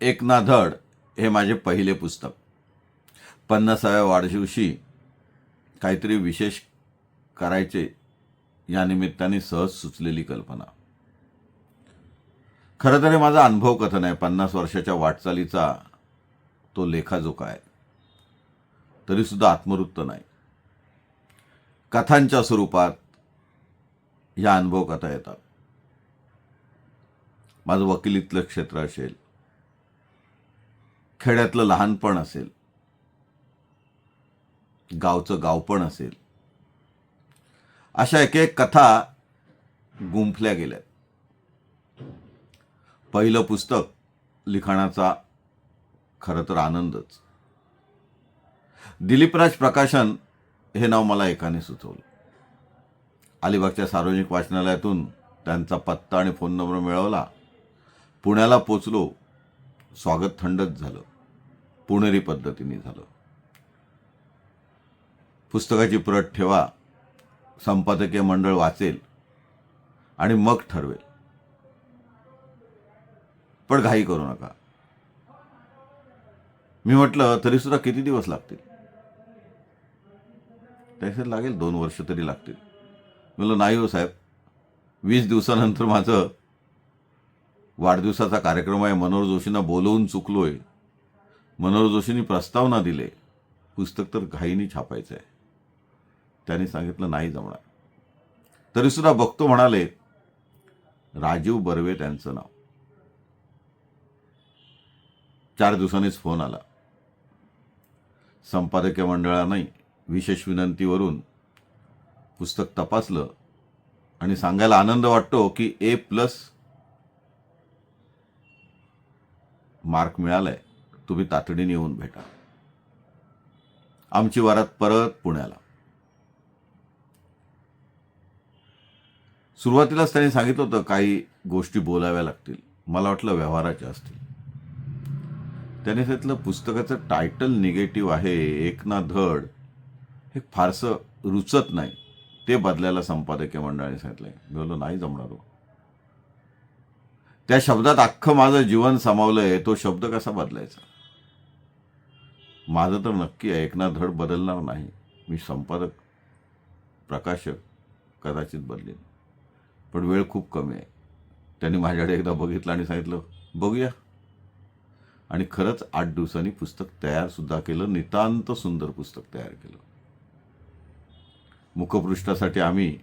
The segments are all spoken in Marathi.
एकना धड हे माझे पहिले पुस्तक. पन्नासाव्या वाढदिवशी काहीतरी विशेष करायचे या निमित्ताने सहज सुचलेली कल्पना. खरं तर हे माझा अनुभव कथन आहे. पन्नास वर्षाच्या वाटचालीचा तो लेखाजोखा आहे. तरीसुद्धा आत्मवृत्त नाही. कथांच्या स्वरूपात ह्या अनुभव कथा येतात. माझं वकिलीतलं क्षेत्र असेल खेड्यातलं लहानपण असेल गावचं गावपण असेल अशा एक एक कथा गुंफल्या गेल्या पहिलं पुस्तक लिखाणाचा खरं तर आनंदच. दिलीपराज प्रकाशन हे नाव मला एकाने सुचवलं. अलिबागच्या सार्वजनिक वाचनालयातून त्यांचा पत्ता आणि फोन नंबर मिळवला. पुण्याला पोचलो स्वागत थंडच झालं. पुणेरी पद्धतीने झालं. पुस्तकाची प्रत ठेवा संपादकीय मंडळ वाचेल आणि मग ठरवेल. पण घाई करू नका. मी म्हटलं तरी सुद्धा किती दिवस लागतील? त्याच्यात लागेल दोन वर्ष तरी लागतील. म्हणलं नाही हो साहेब वीस दिवसानंतर माझं वाढदिवसाचा कार्यक्रम आहे. मनोहर जोशींना बोलवून चुकलोय. मनोहर जोशींनी प्रस्तावना दिले. पुस्तक तर घाईनी छापायचं आहे त्यांनी सांगितलं नाही जमणार. तरीसुद्धा बघतो म्हणाले राजीव बर्वे त्यांचं नाव. चार दिवसांनीच फोन आला. संपादकीय मंडळाने विशेष विनंतीवरून पुस्तक तपासलं आणि सांगायला आनंद वाटतो की ए प्लस मार्क मिळालाय तुम्ही तातडीने येऊन भेटा. आमची वारात परत पुण्याला. सुरुवातीलाच त्यांनी सांगितलं होतं काही गोष्टी बोलाव्या लागतील. मला वाटलं व्यवहाराच्या असतील. त्याने सांगितलं पुस्तकाचं टायटल निगेटिव्ह आहे एक ना धड. हे फारसं रुचत नाही. ते बदलायला संपादकीय मंडळाने सांगितलं मी बोललो नाही जमणार हो. त्या शब्दात अख्खं माझं जीवन सामावलंय तो शब्द कसा बदलायचा? माझं तर नक्की आहे एकनाथ धड बदलणार नाही. मी संपादक प्रकाशक कदाचित बदलेन. पण वेळ खूप कमी आहे. त्यांनी माझ्याकडे एकदा बघितलं आणि सांगितलं बघूया. आणि खरंच आठ दिवसांनी पुस्तक तयारसुद्धा केलं नितांत सुंदर पुस्तक तयार केलं. मुखपृष्ठासाठी आम्ही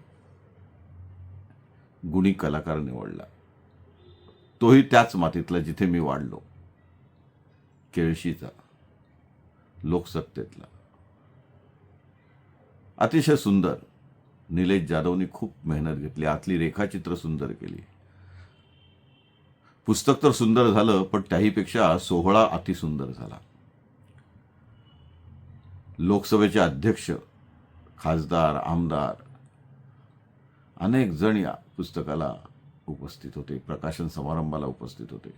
गुणी कलाकार निवडला. तोही त्याच मातीतला जिथे मी वाढलो. केळशीचा लोकसत्तेतला. अतिशय सुंदर. निलेश जाधवनी खूप मेहनत घेतली. आतली रेखाचित्र सुंदर केली. पुस्तक तर सुंदर झालं पण त्याहीपेक्षा सोहळा अतिसुंदर झाला. लोकसभेचे अध्यक्ष खासदार आमदार अनेक जण या पुस्तकाला उपस्थित होते. प्रकाशन समारंभाला उपस्थित होते.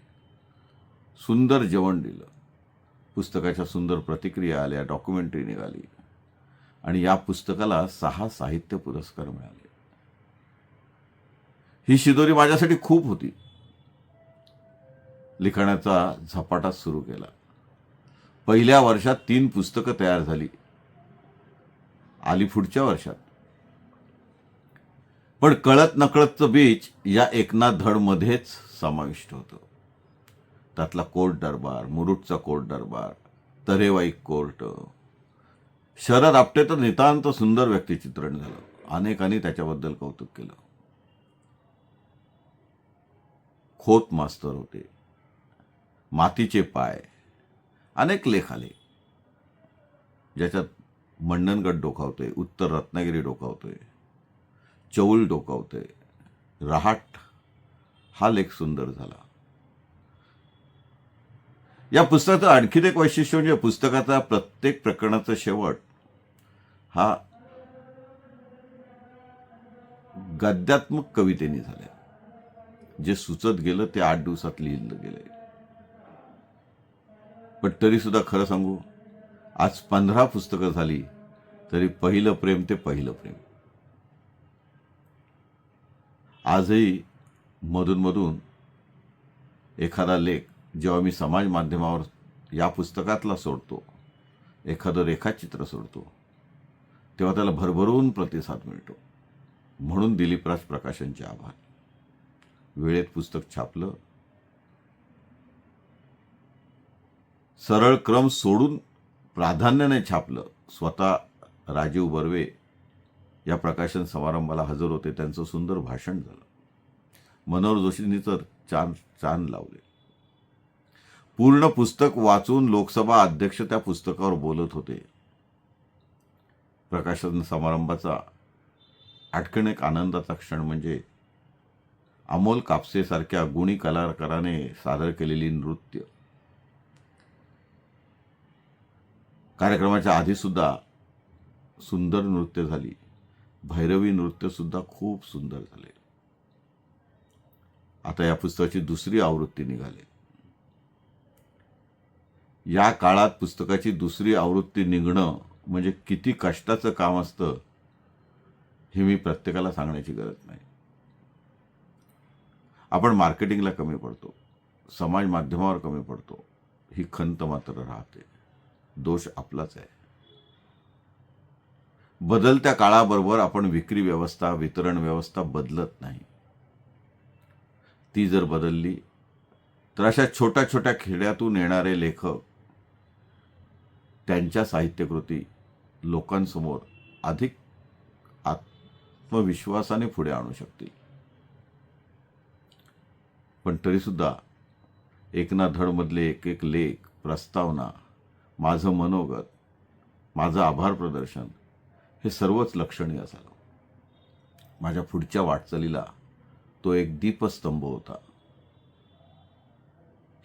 सुंदर जेवण दिलं. पुस्तकाच्या सुंदर प्रतिक्रिया आल्या डॉक्युमेंटरी निघाली. आणि या पुस्तकाला सहा साहित्य पुरस्कार मिळाले. ही शिदोरी माझ्यासाठी खूप होती. लिखाणाचा झपाटा सुरू केला. पहिल्या वर्षात तीन पुस्तकं तयार झाली. आली पुढच्या वर्षात. पण कळत नकळतचं बीच या एकनाथ धडमध्येच समाविष्ट होतं. त्यातला कोर्ट दरबार मुरुडचा कोर्ट दरबार तरेवाईक कोर्ट. शरद आपटे तर नितांत सुंदर व्यक्तिचित्रण झालं. अनेकांनी त्याच्याबद्दल कौतुक केलं. खोत मास्तर होते. मातीचे पाय. अनेक लेख आले. ज्याच्यात मंडणगड डोकावतोय उत्तर रत्नागिरी डोकावतोय चौल डोकावते रहाट हा लेख सुंदर झाला. या पुस्तकाचं आणखीन एक वैशिष्ट्य म्हणजे पुस्तकाचा प्रत्येक प्रकरणाचा शेवट हा गद्यात्मक कवितेने झाल्या. जे सुचत गेलं ते आठ दिवसात लिहिलं गेलंय पण तरी सुद्धा खरं सांगू आज पंधरा पुस्तकं झाली तरी पहिलं प्रेम ते पहिलं प्रेम. आजही मधूनमधून एखादा लेख जेव्हा मी समाज माध्यमावर या पुस्तकातला सोडतो एखादं रेखाचित्र सोडतो तेव्हा त्याला भरभरून प्रतिसाद मिळतो. म्हणून दिलीप राज प्रकाशनचे आभार. वेळेत पुस्तक छापलं. सरळ क्रम सोडून प्राधान्याने छापलं. स्वतः राजीव बर्वे या प्रकाशन समारंभाला हजर होते. त्यांचं सुंदर भाषण झालं. मनोहर जोशींनी तर चांद चांद लावले. पूर्ण पुस्तक वाचून लोकसभा अध्यक्ष त्या पुस्तकावर बोलत होते. प्रकाशन समारंभाचा आटकण एक आनंदाचा क्षण म्हणजे अमोल कापसेसारख्या गुणी कलाकाराने सादर केलेली नृत्य. कार्यक्रमाच्या आधी सुद्धा सुंदर नृत्य झाली. भैरवी नृत्य सुद्धा खूप सुंदर झाले. आता या पुस्तकाची दुसरी आवृत्ती निघाली. या काळात पुस्तकाची दुसरी आवृत्ती निघणं म्हणजे किती कष्टाचं काम असतं हे मी प्रत्येकाला सांगण्याची गरज नाही. आपण मार्केटिंगला कमी पडतो समाज माध्यमावर कमी पडतो ही खंत मात्र राहते. दोष आपलाच आहे. बदलत्या काळाबरोबर आपण विक्री व्यवस्था वितरण व्यवस्था बदलत नाही. ती जर बदलली तर अशा छोट्या छोट्या खेड्यातून येणारे लेखक त्यांच्या साहित्यकृती लोकांसमोर अधिक आत्मविश्वासाने पुढे आणू शकतील. पण तरीसुद्धा एकना धडमधले एक एक लेख प्रस्तावना माझं मनोगत माझं आभार प्रदर्शन हे सर्वच लक्षणीय झालं. माझ्या पुढच्या वाटचालीला तो एक दीपस्तंभ होता.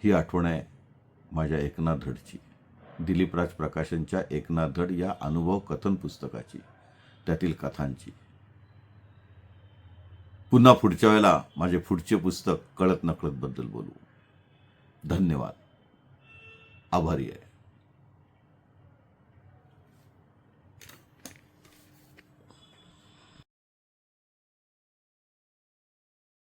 ही आठवण आहे माझ्या एकनाथ धडची दिलीपराज प्रकाशनच्या एकनाथ धड या अनुभव कथन पुस्तकाची त्यातील कथांची. पुन्हा पुढच्या वेळेला माझे पुढचे पुस्तक कळत नकळतबद्दल बोलू. धन्यवाद. आभारी आहे.